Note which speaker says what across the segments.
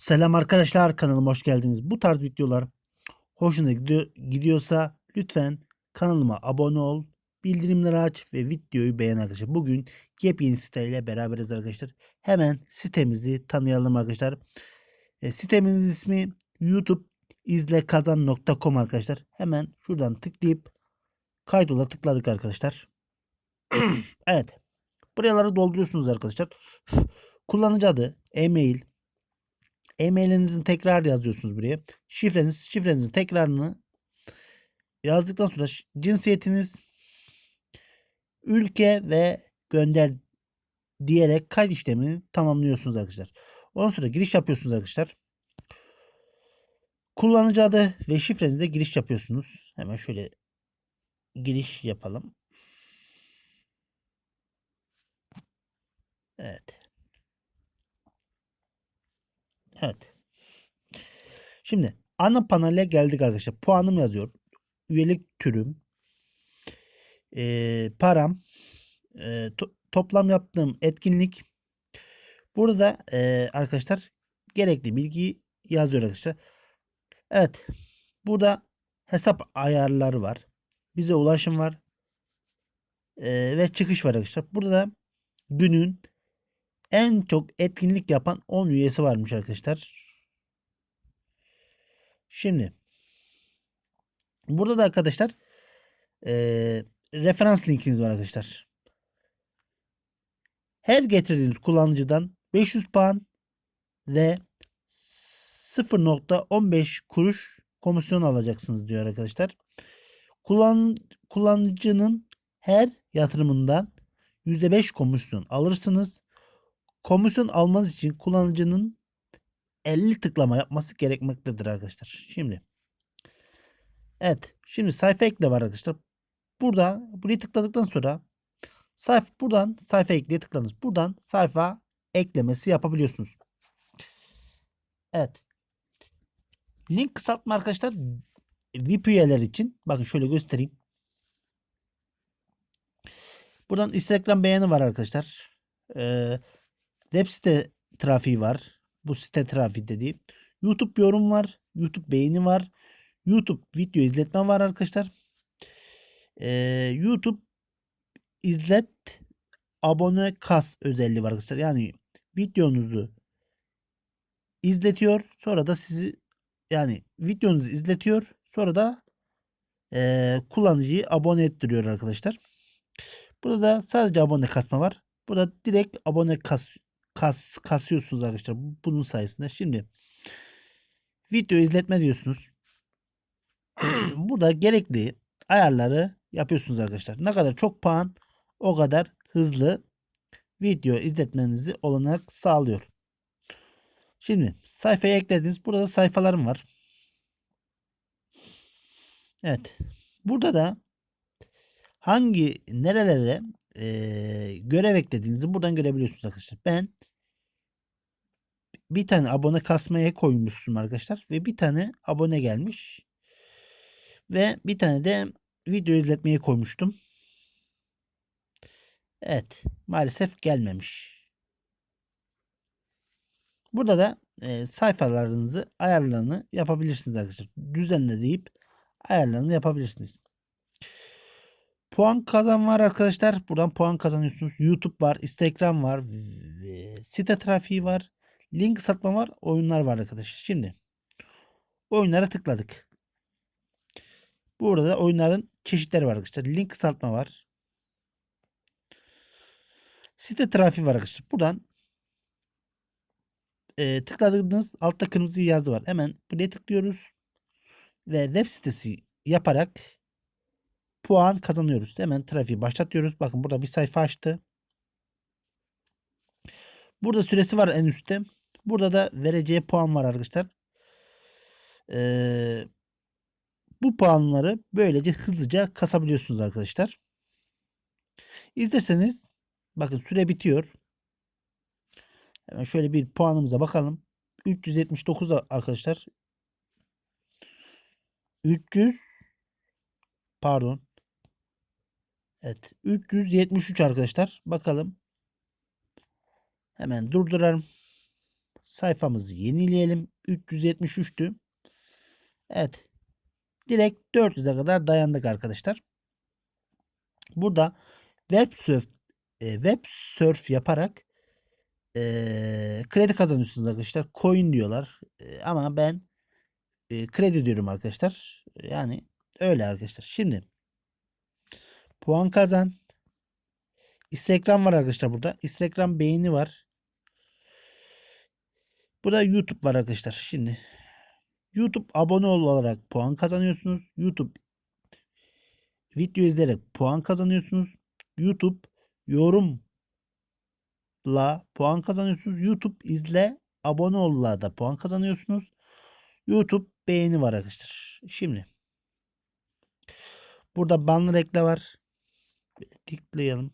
Speaker 1: Selam arkadaşlar kanalıma hoş geldiniz. Bu tarz videolar hoşuna gidiyor, gidiyorsa lütfen kanalıma abone ol, bildirimleri aç ve videoyu beğen arkadaşlar. Bugün yepyeni siteyle beraberiz arkadaşlar. Hemen sitemizi tanıyalım arkadaşlar. E, sitemizin ismi YouTube izlekazan.com arkadaşlar. Hemen şuradan tıklayıp kaydola tıkladık arkadaşlar. evet. Buraları dolduruyorsunuz arkadaşlar. Kullanıcı adı, e-mail, e-mailinizin tekrar yazıyorsunuz buraya. Şifreniz, şifrenizin tekrarını yazdıktan sonra cinsiyetiniz, ülke ve gönder diyerek kayıt işlemini tamamlıyorsunuz arkadaşlar. Ondan sonra giriş yapıyorsunuz arkadaşlar. Kullanıcı adı ve şifrenizde giriş yapıyorsunuz. Hemen şöyle giriş yapalım. Evet. Evet. Şimdi ana panele geldik arkadaşlar. Puanım yazıyor. Üyelik türüm. eee, param. eee, to- toplam yaptığım etkinlik. Burada eee, arkadaşlar gerekli bilgiyi yazıyor arkadaşlar. Evet. Burada hesap ayarları var. Bize ulaşım var. eee, ve çıkış var arkadaşlar. Burada da günün en çok etkinlik yapan 10 üyesi varmış arkadaşlar. Şimdi burada da arkadaşlar eee, referans linkiniz var arkadaşlar. Her getirdiğiniz kullanıcıdan 500 puan ve 0.15 kuruş komisyon alacaksınız diyor arkadaşlar. Kullan, kullanıcının her yatırımından %5 komisyon alırsınız. Komisyon almanız için kullanıcının 50 tıklama yapması gerekmektedir arkadaşlar. Şimdi Evet. Şimdi sayfa ekle var arkadaşlar. Burada buraya tıkladıktan sonra sayfa buradan sayfa ekleye tıkladınız. Buradan sayfa eklemesi yapabiliyorsunuz. Evet. Link kısaltma arkadaşlar VIP üyeler için. Bakın şöyle göstereyim. Buradan Instagram beğeni var arkadaşlar. Ee, web site trafiği var. Bu site trafiği dediğim. YouTube yorum var. YouTube beğeni var. YouTube video izletme var arkadaşlar. Ee, YouTube izlet abone kas özelliği var arkadaşlar. Yani videonuzu izletiyor. Sonra da sizi yani videonuzu izletiyor. Sonra da eee, kullanıcıyı abone ettiriyor arkadaşlar. Burada da sadece abone kasma var. Burada direkt abone kas, kas kasıyorsunuz arkadaşlar. bu- Bunun sayesinde. Şimdi video izletme diyorsunuz. Burada gerekli ayarları yapıyorsunuz arkadaşlar. Ne kadar çok puan o kadar hızlı video izletmenizi olanak sağlıyor. Şimdi sayfaya eklediniz. Burada da sayfalarım var. Evet. Burada da hangi nerelere eee, görev eklediğinizi buradan görebiliyorsunuz arkadaşlar. Ben bir tane abone kasmaya koymuşsun arkadaşlar ve bir tane abone gelmiş. Ve bir tane de video izletmeye koymuştum. Evet. Maalesef gelmemiş. Burada da e, sayfalarınızı ayarlarını yapabilirsiniz arkadaşlar. Düzenle deyip ayarlarını yapabilirsiniz. Puan kazan var arkadaşlar. Buradan puan kazanıyorsunuz. YouTube var, Instagram var, site trafiği var, link satma var, oyunlar var arkadaşlar. Şimdi oyunlara tıkladık. Burada da oyunların çeşitleri var arkadaşlar. Link kısaltma var. Site trafiği var arkadaşlar. Buradan e, tıkladığınız altta kırmızı yazı var. Hemen buraya tıklıyoruz. Ve web sitesi yaparak puan kazanıyoruz. Hemen trafiği başlatıyoruz. Bakın burada bir sayfa açtı. Burada süresi var en üstte. Burada da vereceği puan var arkadaşlar. Ee, bu puanları böylece hızlıca kasabiliyorsunuz arkadaşlar. İsterseniz bakın süre bitiyor. Hemen şöyle bir puanımıza bakalım. 379 arkadaşlar. 300 pardon. Evet. 373 arkadaşlar. Bakalım. Hemen durduralım. sayfamızı yenileyelim. 373'tü. Evet. Direkt 400'e kadar dayandık arkadaşlar. Burada web surf e, web surf yaparak e, kredi kazanıyorsunuz arkadaşlar. Coin diyorlar. E, ama ben e, kredi diyorum arkadaşlar. Yani öyle arkadaşlar. Şimdi puan kazan. Instagram var arkadaşlar burada. Instagram beğeni var. Burada YouTube var arkadaşlar. Şimdi YouTube abone ol olarak puan kazanıyorsunuz. YouTube video izleyerek puan kazanıyorsunuz. YouTube yorumla puan kazanıyorsunuz. YouTube izle abone ol'la da puan kazanıyorsunuz. YouTube beğeni var arkadaşlar. Şimdi burada banner ekle var. Tıklayalım.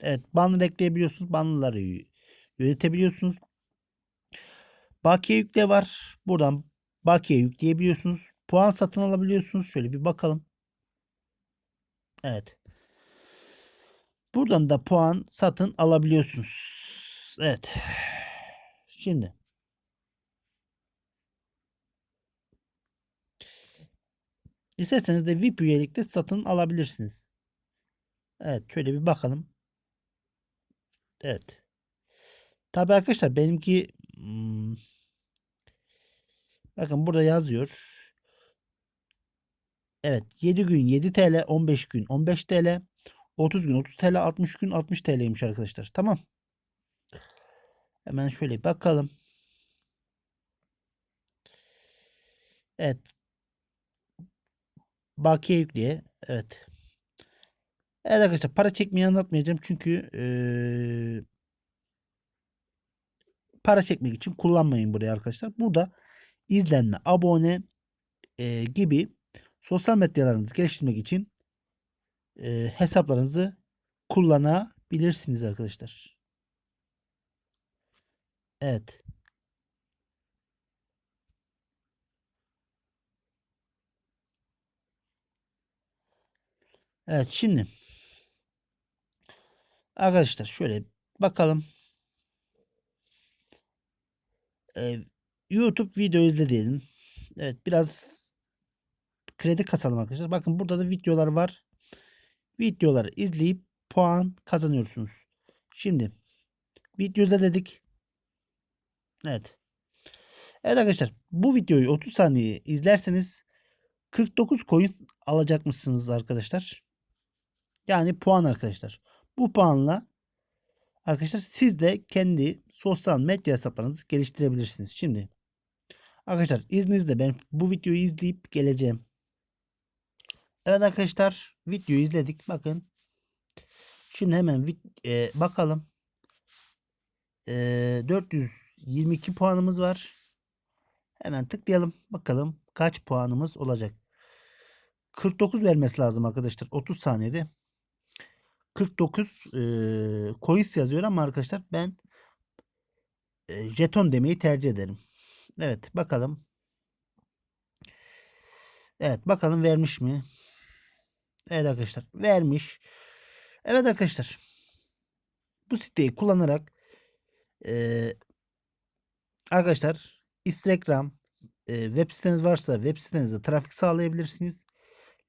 Speaker 1: Evet banner ekleyebiliyorsunuz. Bannerları yönetebiliyorsunuz. Bakiye yükle var. Buradan bakiye yükleyebiliyorsunuz. Puan satın alabiliyorsunuz. Şöyle bir bakalım. Evet. Buradan da puan satın alabiliyorsunuz. Evet. Şimdi İsterseniz de VIP üyelikte satın alabilirsiniz. Evet şöyle bir bakalım. Evet. Tabi arkadaşlar benimki hmm, bakın burada yazıyor. Evet 7 gün 7 TL 15 gün 15 TL 30 gün 30 TL 60 gün 60 TL'ymiş arkadaşlar. Tamam. Hemen şöyle bakalım. Evet. Bakiye yükleye. Evet. Evet arkadaşlar para çekmeyi anlatmayacağım. Çünkü ee, para çekmek için kullanmayın burayı arkadaşlar. Burada izlenme, abone e, gibi sosyal medyalarınızı geliştirmek için e, hesaplarınızı kullanabilirsiniz arkadaşlar. Evet. Evet şimdi arkadaşlar şöyle bakalım. Ee, YouTube video izle diyelim. Evet biraz kredi kasalım arkadaşlar. Bakın burada da videolar var. Videoları izleyip puan kazanıyorsunuz. Şimdi video izle dedik. Evet. Evet arkadaşlar bu videoyu 30 saniye izlerseniz 49 coin alacakmışsınız arkadaşlar. Yani puan arkadaşlar. Bu puanla arkadaşlar siz de kendi sosyal medya hesaplarınızı geliştirebilirsiniz. Şimdi arkadaşlar izninizle ben bu videoyu izleyip geleceğim. Evet arkadaşlar videoyu izledik. Bakın. Şimdi hemen e, bakalım. E, 422 puanımız var. Hemen tıklayalım. Bakalım kaç puanımız olacak. 49 vermesi lazım arkadaşlar. 30 saniyede. 49 e, coins yazıyor ama arkadaşlar ben e, jeton demeyi tercih ederim. Evet bakalım. Evet bakalım vermiş mi? Evet arkadaşlar vermiş. Evet arkadaşlar. Bu siteyi kullanarak e, arkadaşlar Instagram e, web siteniz varsa web sitenizde trafik sağlayabilirsiniz.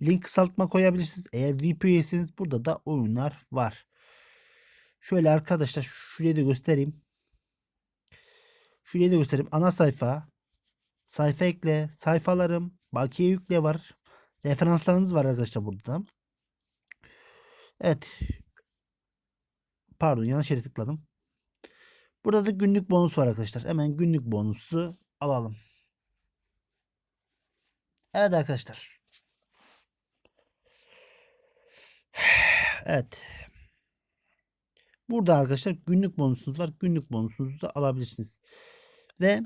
Speaker 1: Link kısaltma koyabilirsiniz. Eğer VP üyesiniz burada da oyunlar var. Şöyle arkadaşlar şuraya da göstereyim. Şuraya da göstereyim. Ana sayfa. Sayfa ekle. Sayfalarım. Bakiye yükle var. Referanslarınız var arkadaşlar burada. Evet. Pardon yanlış yere tıkladım. Burada da günlük bonus var arkadaşlar. Hemen günlük bonusu alalım. Evet arkadaşlar. Evet. Burada arkadaşlar günlük bonusunuz var. Günlük bonusunuzu da alabilirsiniz. Ve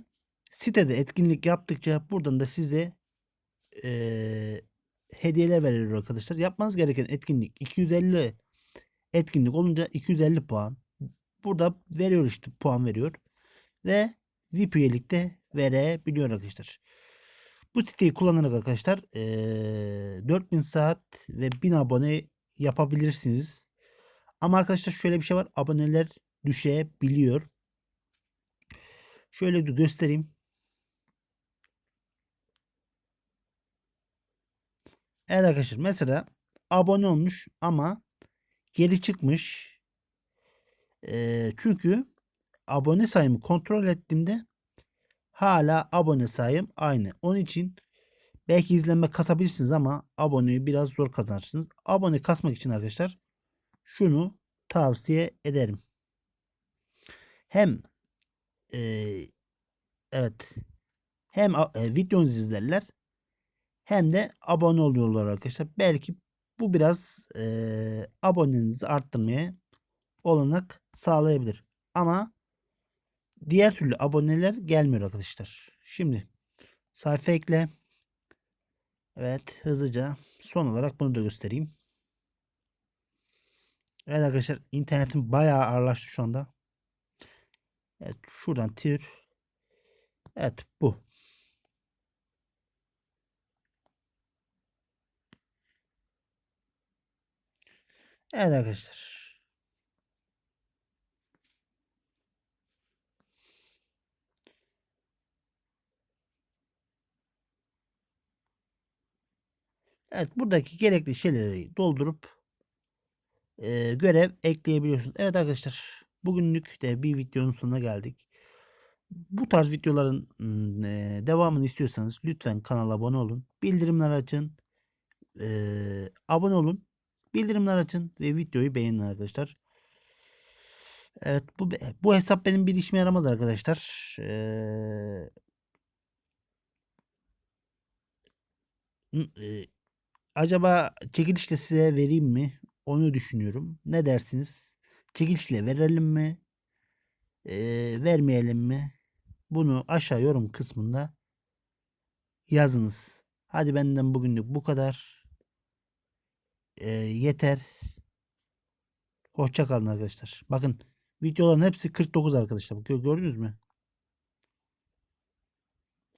Speaker 1: sitede etkinlik yaptıkça buradan da size e, hediyeler veriyor arkadaşlar. Yapmanız gereken etkinlik 250 etkinlik olunca 250 puan. Burada veriyor işte puan veriyor. Ve VIP üyelikte verebiliyor arkadaşlar. Bu siteyi kullanarak arkadaşlar ee, 4000 saat ve 1000 abone yapabilirsiniz. Ama arkadaşlar şöyle bir şey var. Aboneler düşebiliyor. Şöyle göstereyim. Evet arkadaşlar mesela abone olmuş ama geri çıkmış. Ee, çünkü abone sayımı kontrol ettiğimde hala abone sayım aynı. Onun için belki izlenme kasabilirsiniz ama aboneyi biraz zor kazanırsınız. Abone kasmak için arkadaşlar şunu tavsiye ederim. Hem e, evet hem e, videonuzu izlerler hem de abone oluyorlar arkadaşlar. Belki bu biraz e, abonenizi arttırmaya olanak sağlayabilir. Ama diğer türlü aboneler gelmiyor arkadaşlar. Şimdi sayfa ekle. Evet hızlıca son olarak bunu da göstereyim. Evet arkadaşlar internetim bayağı ağırlaştı şu anda. Evet şuradan tir. Evet bu. Evet arkadaşlar. Evet buradaki gerekli şeyleri doldurup e, görev ekleyebiliyorsunuz. Evet arkadaşlar bugünlük de bir videonun sonuna geldik. Bu tarz videoların e, devamını istiyorsanız lütfen kanala abone olun. Bildirimler açın. E, abone olun. Bildirimler açın ve videoyu beğenin arkadaşlar. Evet bu bu hesap benim bir işime yaramaz arkadaşlar. Ee, acaba çekilişle size vereyim mi? Onu düşünüyorum. Ne dersiniz? Çekilişle verelim mi? Ee, vermeyelim mi? Bunu aşağı yorum kısmında yazınız. Hadi benden bugünlük bu kadar. Ee, yeter. Hoşça kalın arkadaşlar. Bakın videoların hepsi 49 arkadaşlar. Gö- Gördünüz mü?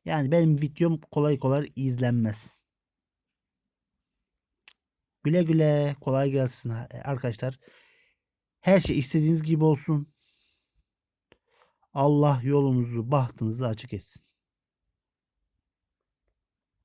Speaker 1: Yani benim videom kolay kolay izlenmez. Güle güle kolay gelsin arkadaşlar. Her şey istediğiniz gibi olsun. Allah yolunuzu, bahtınızı açık etsin.